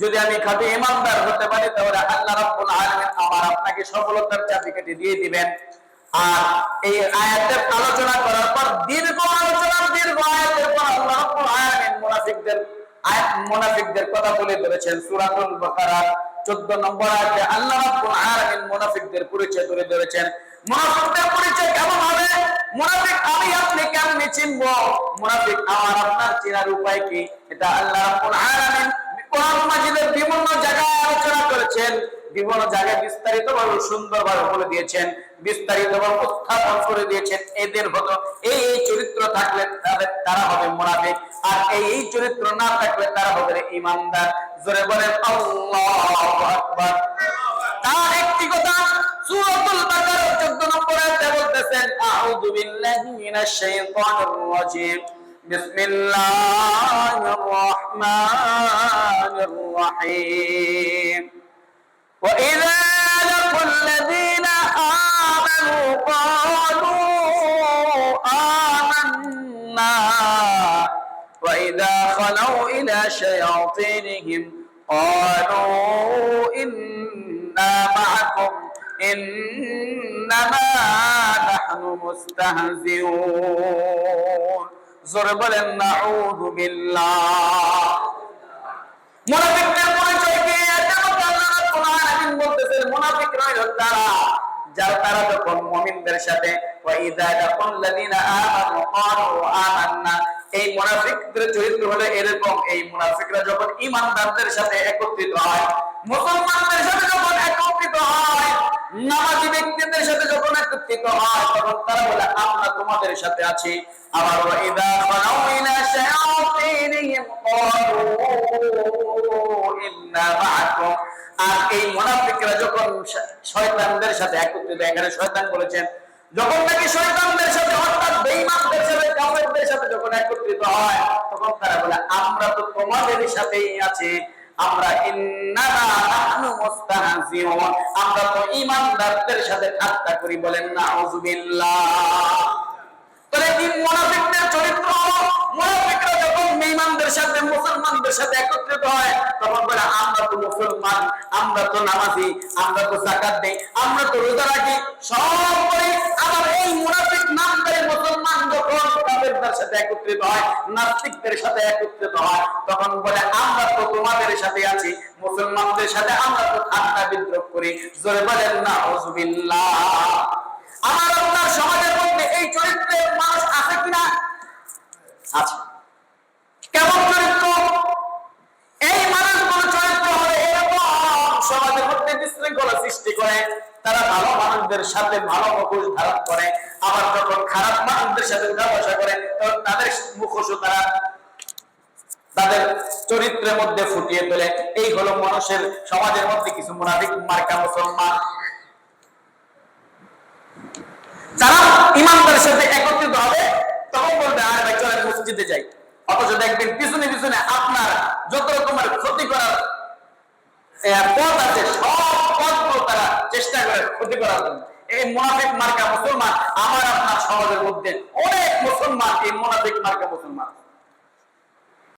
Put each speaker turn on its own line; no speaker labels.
যদি আমি খাঁটি ইমানদার হতে পারি, তাহলে আল্লাহ রাব্বুল আলামিন আমার আপনাকে সফলতার চাবিকাঠি দিয়ে দিবেন। আর এই আয়াতের আলোচনা করার পর, দীর্ঘ আলোচনা দীর্ঘ আয়াতের পর আল্লাহ রাব্বুল আলামিন মুনাফিকদের আয়াত, মুনাফিকদের কথা তুলে ধরেছেন। সূরাতুল বাকারা 14 নম্বর আয়াতে আল্লাহ রাব্বুল আলামিন মুনাফিকদের পরিচয় তুলে ধরেছেন। মুনাফিকদের পরিচয় কেমন হবে? মুনাফিক আমি আপনি কেমনে চিনবো? মুনাফিক আমার আপনার চেনার উপায় কি? এটা আল্লাহ রাব্বুল আলামিন বিভিন্ন জায়গায় বিস্তারিত ভাবে সুন্দর ভাবে বলে দিয়েছেন বিস্তারিত ভাবে উত্থাপন করে দিয়েছেন এদের হতো এই এই চরিত্র থাকলে তাদের তারা হবে মুনাফিক আর এই এই চরিত্র না থাকলে তারা হবে ইমানদার জোরে বলেন আল্লাহু আকবার তার একটি কথা সূরাতুল বাকারা 14 নম্বর আয়াতে বলতেছেন আউযু বিল্লাহি মিনাশ শাইতানির রাজীম بسم الله الرحمن الرحيم وإذا لقوا الذين آمنوا قالوا آمنا وإذا خلوا إلى شياطينهم قالوا إنا معكم إنما نحن مستهزئون زربل نعوذ بالله مرافقদের তারা, যারা তারা যখন সাথে। এই মুনাফিকদের চরিত্র হলো এরকম। এই মুনাফিকরা যখন ঈমানদারদের সাথে একত্রিত হয়, মুসলমানদের সাথে যখন একত্রিত হয়, নামাজি ব্যক্তিদের সাথে যখন একত্রিত হয়, তখন তারা বলে, আমরা তোমাদের সাথে আছি। আবার শয়তানদের সাথে একত্রিত। এখানে শয়তান বলেছেন, যখন নাকি শয়তানদের সাথে, অর্থাৎ সাথে, কাফেরদের সাথে যখন একত্রিত হয়, তখন তারা বলে, আমরা তো তোমাদের সাথেই আছি। আমরা নাহনু মুস্তাহজিউন। আমরা তো ঈমানদারদের সাথে ঠাট্টা করি বলেন নাউযুবিল্লাহ তাহলে এই মুসলমানদের সাথে একত্রিত হয়, তখন বলে, আমরা তো মুসলমান, আমরা তো নামাজি, আমরা তো যাকাত দেই, আমরা তো রোজা রাখি। আবার এই মুনাফিক মুসলমান যখন সাথে একত্রিত হয়, নাস্তিকদের সাথে একত্রিত হয়, তখন বলে, আমরা তো তোমাদের সাথে আছি, মুসলমানদের সাথে আমরা তো ঠান্ডা বিদ্রোহ করি। জোরে বলেন না আমার আপনার সমাজের মধ্যে এই চরিত্রের মানুষ আছে কিনা আছে কেমন চরিত্র এই মানুষগুলো চরিত্র হলে এরকম সমাজের মধ্যে বিশৃঙ্খলা সৃষ্টি করে, তারা ভালো মানুষদের সাথে ভালো মুখোশ ধারণ করে, আবার যখন খারাপ মানুষদের সাথে উঠা করে, তখন তাদের মুখোশও তারা তাদের চরিত্রের মধ্যে ফুটিয়ে তোলে। এই হলো মানুষের সমাজের মধ্যে কিছু মুনাফিক, মার্কা মুসলমান। যারা ইমানদারের সাথে একত্রিত হবে, তখন বলবে, আরে ভাই, চলেন মসজিদে যাই। অথচ দেখবেন পিছনে পিছনে আপনার যত রকমের ক্ষতি করার আহ, পথ আছে সব পথগুলো তারা চেষ্টা করে ক্ষতি করার জন্য। এই মোনাফেক মার্কা মুসলমান, আমার আপনার সমাজের মধ্যে অনেক মুসলমান, এই মোনাফেক মার্কা মুসলমান।